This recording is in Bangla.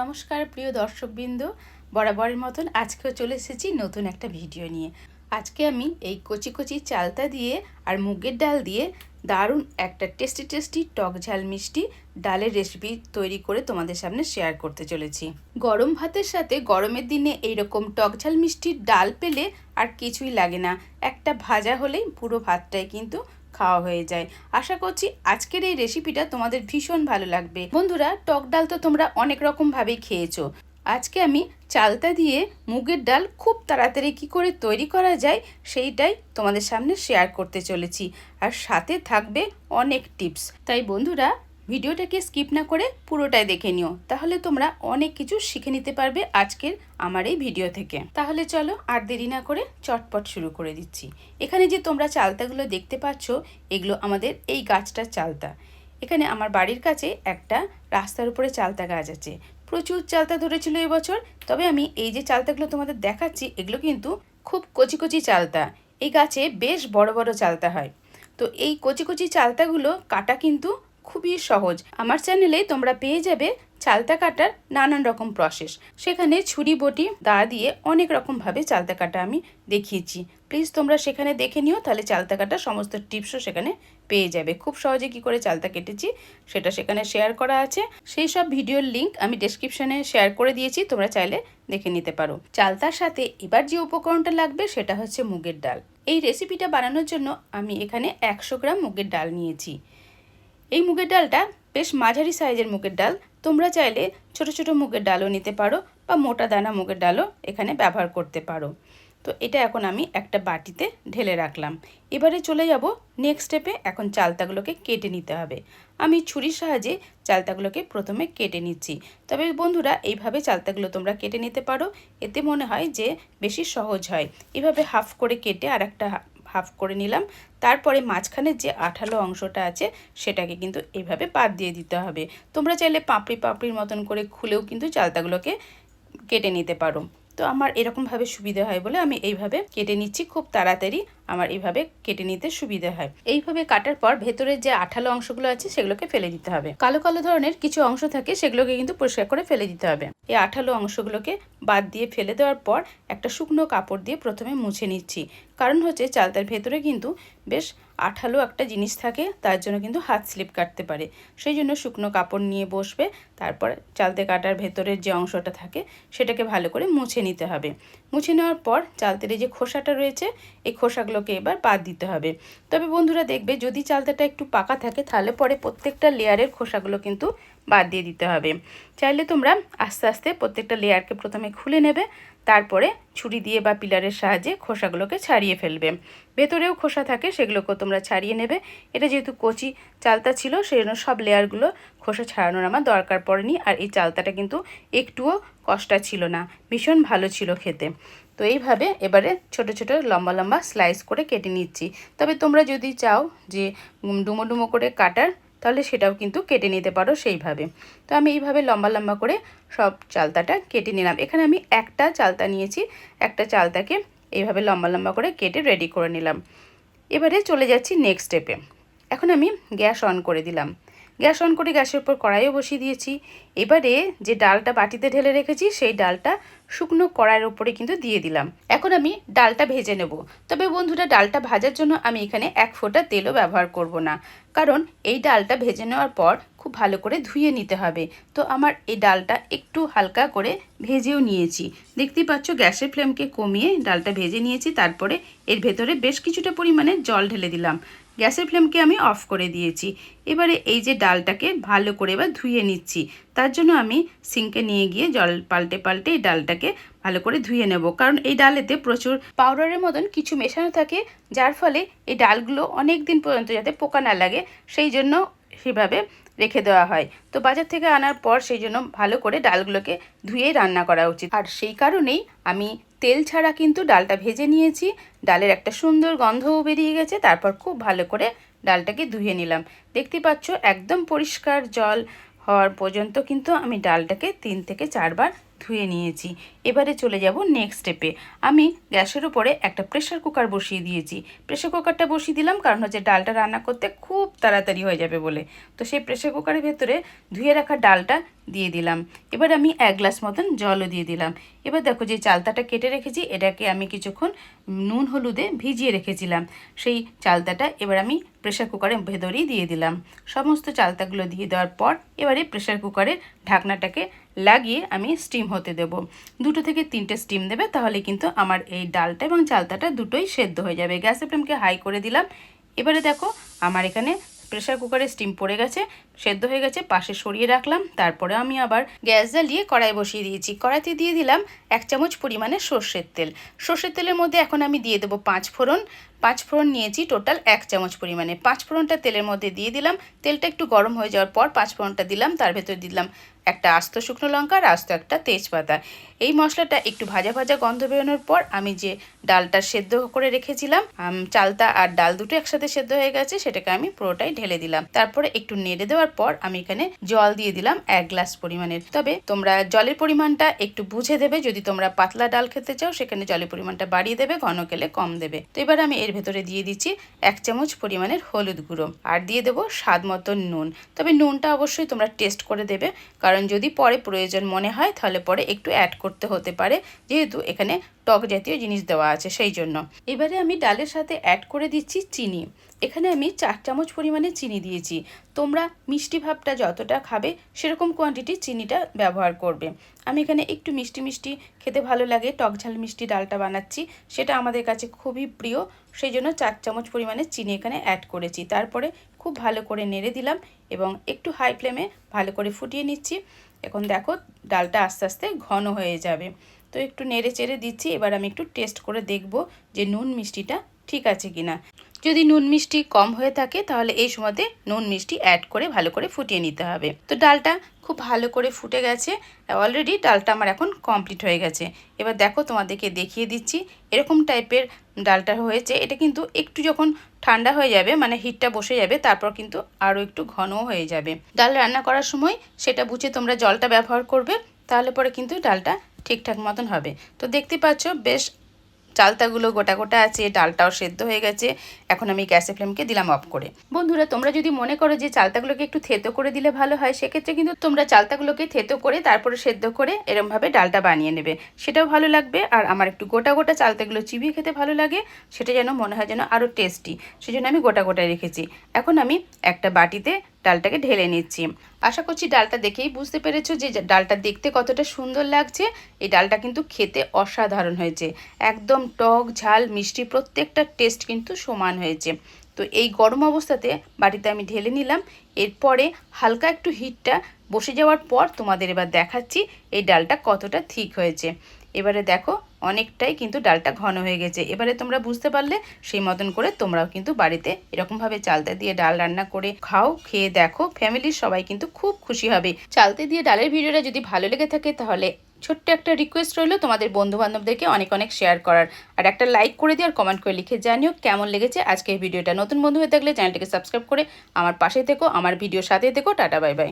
নমস্কার, প্রিয় দর্শকবৃন্দ। বরাবরের মতন আজকেও চলে এসেছি নতুন একটা ভিডিও নিয়ে। আজকে আমি এই কচি কচি চালতা দিয়ে আর মুগের ডাল দিয়ে দারুণ একটা টেস্টি টেস্টি টক ঝাল মিষ্টি ডালের রেসিপি তৈরি করে তোমাদের সামনে শেয়ার করতে চলেছি। গরম ভাতের সাথে গরমের দিনে এইরকম টক ঝাল মিষ্টির ডাল পেলে আর কিছুই লাগে না। একটা ভাজা হলেই পুরো ভাতটাই কিন্তু খাওয়া হয়ে যায়। আশা করছি আজকের এই রেসিপিটা তোমাদের ভীষণ ভালো লাগবে। বন্ধুরা, টক ডাল তো তোমরা অনেক রকমভাবেই খেয়েছো। আজকে আমি চালতা দিয়ে মুগের ডাল খুব তাড়াতাড়ি কি করে তৈরি করা যায় সেইটাই তোমাদের সামনে শেয়ার করতে চলেছি। আর সাথে থাকবে অনেক টিপস তাই বন্ধুরা ভিডিওটাকে স্কিপ না করে পুরোটাই দেখে নিও। তাহলে তোমরা অনেক কিছু শিখে নিতে পারবে আজকের আমার এই ভিডিও থেকে। তাহলে চলো আর দেরি না করে চটপট শুরু করে দিচ্ছি। এখানে যে তোমরা চালতাগুলো দেখতে পাচ্ছ, এগুলো আমাদের এই গাছটার চালতা। এখানে আমার বাড়ির কাছে একটা রাস্তার উপরে চালতা গাছ আছে। প্রচুর চালতা ধরেছিল এবছর, তবে আমি এই যে চালতাগুলো তোমাদের দেখাচ্ছি, এগুলো কিন্তু খুব কচি কচি চালতা। এই গাছে বেশ বড় বড় চালতা হয়। তো এই কচি কচি চালতাগুলো কাটা কিন্তু খুবই সহজ। আমার চ্যানেলে তোমরা পেয়ে যাবে চালতা কাটার নানান রকম প্রসেস সেখানে ছুরি, বটি, দা দিয়ে অনেক রকমভাবে চালতা কাটা আমি দেখিয়েছি। প্লিজ তোমরা সেখানে দেখে নিও, তাহলে চালতা কাটার সমস্ত টিপসও সেখানে পেয়ে যাবে। খুব সহজে কি করে চালতা কেটেছি, সেটা সেখানে শেয়ার করা আছে। সেই সব ভিডিওর লিঙ্ক আমি ডেসক্রিপশনে শেয়ার করে দিয়েছি, তোমরা চাইলে দেখে নিতে পারো। চালতার সাথে এবার যে উপকরণটা লাগবে, সেটা হচ্ছে মুগের ডাল। এই রেসিপিটা বানানোর জন্য আমি এখানে একশো গ্রাম মুগের ডাল নিয়েছি। এই মুগের ডালটা বেশ মাঝারি সাইজের মুগের ডাল। তোমরা চাইলে ছোট ছোট মুগের ডালও নিতে পারো বা মোটা দানা মুগের ডালও এখানে ব্যবহার করতে পারো। তো এটা এখন আমি একটা বাটিতে ঢেলে রাখলাম। এবারে চলে যাব নেক্সট স্টেপে এখন চালতাগুলোকে কেটে নিতে হবে। আমি ছুরির সাহায্যে চালতাগুলোকে প্রথমে কেটে নিচ্ছি। তবে বন্ধুরা, এইভাবে চালতাগুলো তোমরা কেটে নিতে পারো। এতে মনে হয় যে বেশি সহজ হয়। এভাবে হাফ করে কেটে আর একটা হাফ করে নিলাম। তারপরে মাঝখানের যে আঠালো অংশটা আছে, সেটাকে কিন্তু এইভাবে বাদ দিয়ে দিতে হবে। তোমরা চাইলে পাপড়ি পাপড়ির মতন করে খুলেও কিন্তু চালতাগুলোকে কেটে নিতে পারো। তো আমার এরকমভাবে সুবিধা হয় বলে আমি এইভাবে কেটে নিচ্ছি, খুব তাড়াতাড়ি আমার এইভাবে কেটে নিতে সুবিধা হয়। এইভাবে কাটার পর ভেতরের যে আঠালো অংশগুলো আছে সেগুলোকে ফেলে দিতে হবে। কালো কালো ধরনের কিছু অংশ থাকে সেগুলোকে কিন্তু পরিষ্কার করে ফেলে দিতে হবে। এই আঠালো অংশগুলোকে বাদ দিয়ে ফেলে দেওয়ার পর একটা শুকনো কাপড় দিয়ে প্রথমে মুছে নিচ্ছি। কারণ হচ্ছে চালতার ভেতরে কিন্তু বেশ আঠালো একটা জিনিস থাকে, তার জন্য কিন্তু হাত স্লিপ কাটতে পারে। সেই জন্য শুকনো কাপড় নিয়ে বসবে, তারপর চালতে কাটার ভেতরের যে অংশটা থাকে, সেটাকে ভালো করে মুছে নিতে হবে। মুছে নেওয়ার পর চালতের যে খোসাটা রয়েছে, এই খোসাগুলোকে এবার বাদ দিতে হবে। তবে বন্ধুরা দেখবে, যদি চালতাটা একটু পাকা থাকে, তাহলে পরে প্রত্যেকটা লেয়ারের খোসাগুলো কিন্তু বাদ দিয়ে দিতে হবে। চাইলে তোমরা আস্তে আস্তে প্রত্যেকটা লেয়ারকে প্রথমে খুলে নেবে তারপরে ছুরি দিয়ে বা পিলারের সাহায্যে খোসাগুলোকে ছাড়িয়ে ফেলবে। ভেতরেও খোসা থাকে, সেগুলোকেও তোমরা ছাড়িয়ে নেবে। এটা যেহেতু কচি চালতা ছিল সেই জন্য সব লেয়ারগুলো খোসা ছাড়ানোর আমার দরকার পড়েনি। আর এই চালতাটা কিন্তু একটুও কষ্টা ছিল না, ভীষণ ভালো ছিল খেতে। তো এইভাবে এবারে ছোট ছোট লম্বা লম্বা স্লাইস করে কেটে নিচ্ছি। তবে তোমরা যদি চাও যে ডুমো ডুমো করে কাটার তাহলে সেটাও কিন্তু কেটে নিতে পারো সেইভাবে। তো আমি এইভাবে লম্বা লম্বা করে সব চালতাটা কেটে নিলাম। এখানে আমি একটা চালতা নিয়েছি, একটা চালতাকে এইভাবে লম্বা লম্বা করে কেটে রেডি করে নিলাম। এবারে চলে যাচ্ছি নেক্সট স্টেপে এখন আমি গ্যাস অন করে দিলাম। গ্যাস অন করে গ্যাসের উপর কড়াইও বসিয়ে দিয়েছি। এবারে যে ডালটা বাটিতে ঢেলে রেখেছি, সেই ডালটা শুকনো কড়াইয়ের ওপরে কিন্তু দিয়ে দিলাম। এখন আমি ডালটা ভেজে নেব। তবে বন্ধুরা, ডালটা ভাজার জন্য আমি এখানে এক ফোঁটা তেলও ব্যবহার করব না। কারণ এই ডালটা ভেজে নেওয়ার পর খুব ভালো করে ধুয়ে নিতে হবে। তো আমার এই ডালটা একটু হালকা করে ভেজেও নিয়েছি। দেখতেই পাচ্ছ, গ্যাসের ফ্লেমকে কমিয়ে ডালটা ভেজে নিয়েছি। তারপরে এর ভেতরে বেশ কিছুটা পরিমাণে জল ঢেলে দিলাম। গ্যাসের ফ্লেমকে আমি অফ করে দিয়েছি। এবারে এই যে ডালটাকে ভালো করে এবার ধুয়ে নিচ্ছি। তার জন্য আমি সিঙ্কে নিয়ে গিয়ে জল পাল্টে পাল্টে এই ডালটাকে ভালো করে ধুয়ে নেব। কারণ এই ডালেতে প্রচুর পাউডারের মতন কিছু মেশানো থাকে, যার ফলে এই ডালগুলো অনেক দিন পর্যন্ত যাতে পোকা না লাগে, সেই জন্য সেভাবে রেখে দেওয়া হয়। তো বাজার থেকে আনার পর সেই জন্য ভালো করে ডালগুলোকে ধুয়েই রান্না করা উচিত। আর সেই কারণেই আমি তেল ছাড়া কিন্তু ডালটা ভেজে নিয়েছি। ডালের একটা সুন্দর গন্ধও বেরিয়ে গেছে, তারপর খুব ভালো করে ডালটাকে ধুয়ে নিলাম। দেখতে পাচ্ছ, একদম পরিষ্কার জল হওয়ার পর্যন্ত কিন্তু আমি ডালটাকে তিন থেকে চারবার ধুয়ে নিয়েছি। এবারে চলে যাব নেক্সট স্টেপে আমি গ্যাসের উপরে একটা প্রেশার কুকার বসিয়ে দিয়েছি। প্রেশার কুকারটা বসিয়ে দিলাম কারণ হচ্ছে ডালটা রান্না করতে খুব তাড়াতাড়ি হয়ে যাবে বলে। তো সেই প্রেশার কুকারের ভেতরে ধুয়ে রাখা ডালটা দিয়ে দিলাম। এবার আমি এক গ্লাস মতন জলও দিয়ে দিলাম। এবার দেখো যে চালতাটা কেটে রেখেছি, এটাকে আমি কিছুক্ষণ নুন হলুদে ভিজিয়ে রেখেছিলাম। সেই চালতাটা এবার আমি প্রেশার কুকারের ভেতরেই দিয়ে দিলাম। সমস্ত চালতাগুলো দিয়ে দেওয়ার পর এবারে প্রেশার কুকারের ঢাকনাটাকে লাগিয়ে আমি স্টিম হতে দেব। দুটো থেকে তিনটে স্টিম দেবে, তাহলে কিন্তু আমার এই ডালটা এবং চালতাটা দুটোই সেদ্ধ হয়ে যাবে। গ্যাসের ফ্লেমকে হাই করে দিলাম। এবারে দেখো, আমার এখানে প্রেশার কুকারে স্টিম পড়ে গেছে, সেদ্ধ হয়ে গেছে, পাশে সরিয়ে রাখলাম। তারপরে আমি আবার গ্যাস জ্বালিয়ে কড়াই বসিয়ে দিয়েছি। কড়াইতে দিয়ে দিলাম এক চামচ পরিমাণে সর্ষের তেল। সর্ষের তেলের মধ্যে এখন আমি দিয়ে দেবো পাঁচ ফোড়ন। পাঁচ ফোড়ন নিয়েছি টোটাল এক চামচ পরিমাণে। পাঁচ ফোড়নটা তেলের মধ্যে দিয়ে দিলাম। তেলটা একটু গরম হয়ে যাওয়ার পর পাঁচ ফোড়নটা দিলাম, তার ভেতর দিলাম একটা আস্ত শুকনো লঙ্কা আর আস্ত একটা তেজপাতা। এই মশলাটা একটু ভাজা ভাজা গন্ধ বেরোনোর পর আমি যে ডালটা সেদ্ধ করে রেখেছিলাম চালতা আর ডাল দুটো একসাথে সেদ্ধ হয়ে গেছে, সেটাকে আমি পুরোটাই ঢেলে দিলাম। তারপরে একটু নেড়ে দেওয়ার পর আমি এখানে জল দিয়ে দিলাম এক গ্লাস পরিমাণের। তবে তোমরা জলের পরিমাণটা একটু বুঝে দেবে, যদি তোমরা পাতলা ডাল খেতে চাও, সেখানে জলের পরিমাণটা বাড়িয়ে দেবে, ঘন খেলে কম দেবে। তো এবার আমি এর ভেতরে দিয়ে দিচ্ছি এক চামচ পরিমাণের হলুদ গুঁড়ো। আর দিয়ে দেবো স্বাদ মতো নুন। তবে নুনটা অবশ্যই তোমরা টেস্ট করে দেবে। কারণ যদি পরে প্রয়োজন মনে হয়, তাহলে পরে একটু অ্যাড করতে হতে পারে। যেহেতু এখানে টক জাতীয় জিনিস দেওয়া আছে, সেই জন্য। এবারে আমি ডালের সাথে অ্যাড করে দিচ্ছি চিনি। এখানে আমি চার চামচ পরিমাণে চিনি দিয়েছি। তোমরা মিষ্টি ভাবটা যতটা খাবে, সেরকম কোয়ান্টিটি চিনিটা ব্যবহার করবে। আমি এখানে একটু মিষ্টি মিষ্টি খেতে ভালো লাগে, টক ঝাল মিষ্টি ডালটা বানাচ্ছি। সেটা আমাদের কাছে খুবই প্রিয়। সেই জন্য চার চামচ পরিমাণে চিনি এখানে অ্যাড করেছি। তারপরে খুব ভালো করে নেড়ে দিলাম এবং একটু হাই ফ্লেমে ভালো করে ফুটিয়ে নিচ্ছি। এখন দেখো ডালটা আস্তে আস্তে ঘন হয়ে যাবে। তো একটু নেড়ে চেড়ে দিচ্ছি, এবার আমি একটু টেস্ট করে দেখব যে নুন মিষ্টিটা ঠিক আছে কিনা। যদি নুন মিষ্টি কম হয়ে থাকে, তাহলে এই সময়তে নুন মিষ্টি অ্যাড করে ভালো করে ফুটিয়ে নিতে হবে। তো ডালটা খুব ভালো করে ফুটে গেছে। অলরেডি ডালটা আমার এখন কমপ্লিট হয়ে গেছে। এবার দেখো তোমাদেরকে দেখিয়ে দিচ্ছি, এরকম টাইপের ডালটা হয়েছে। এটা কিন্তু একটু যখন ঠান্ডা হয়ে যাবে মানে হিটটা বসে যাবে, তারপর কিন্তু আরও একটু ঘনও হয়ে যাবে। ডাল রান্না করার সময় সেটা বুঝে তোমরা জলটা ব্যবহার করবে, তাহলে পরে কিন্তু ডালটা ঠিকঠাক মতন হবে। তো দেখতে পাচ্ছ, বেশ চালতাগুলো গোটা গোটা আছে, ডালটাও সেদ্ধ হয়ে গেছে, এখন আমি গ্যাসের ফ্লেমকে দিলাম অফ করে। বন্ধুরা, তোমরা যদি মনে করো যে চালতাগুলোকে একটু থেতো করে দিলে ভালো হয়, সেক্ষেত্রে কিন্তু তোমরা চালতাগুলোকে থেতো করে তারপরে সেদ্ধ করে এরমভাবে ডালটা বানিয়ে নেবে। সেটাও ভালো লাগবে, আর আমার একটু গোটা গোটা চালতাগুলো চিবিয়ে খেতে ভালো লাগে, সেটা যেন মনে হয় যেন আরও টেস্টি, সেজন্য আমি গোটা গোটায় রেখেছি। এখন আমি একটা বাটিতে ডালটাকে ঢেলে নিচ্ছি। আশা করছি ডালটা দেখেই বুঝতে পেরেছ যে ডালটা দেখতে কতটা সুন্দর লাগছে। এই ডালটা কিন্তু খেতে অসাধারণ হয়েছে। একদম টক ঝাল, মিষ্টি প্রত্যেকটা টেস্ট কিন্তু সমান হয়েছে। তো এই গরম অবস্থাতে বাড়িতে আমি ঢেলে নিলাম। এরপরে হালকা একটু হিটটা বসে যাওয়ার পর তোমাদের এবার দেখাচ্ছি এই ডালটা কতটা ঠিক হয়েছে। এবারে দেখো অনেকটাই কিন্তু ডালটা ঘন হয়ে গেছে। এবারে তোমরা বুঝতে পারলে, সেই মতন করে তোমরাও কিন্তু বাড়িতে এরকমভাবে চালতে দিয়ে ডাল রান্না করে খাও, খেয়ে দেখো, ফ্যামিলির সবাই কিন্তু খুব খুশি হবে। চালতে দিয়ে ডালের ভিডিওটা যদি ভালো লেগে থাকে, তাহলে ছোট্ট একটা রিকোয়েস্ট রইল তোমাদের বন্ধু বান্ধবদেরকে অনেক অনেক শেয়ার করার। আর একটা লাইক করে দিয়ে আর কমেন্ট করে লিখে জানিও কেমন লেগেছে আজকের ভিডিওটা। নতুন বন্ধু হয়ে থাকলে চ্যানেলটিকে সাবস্ক্রাইব করে আমার পাশে থেকো, আমার ভিডিও সাথে থেকো, টাটা বাই বাই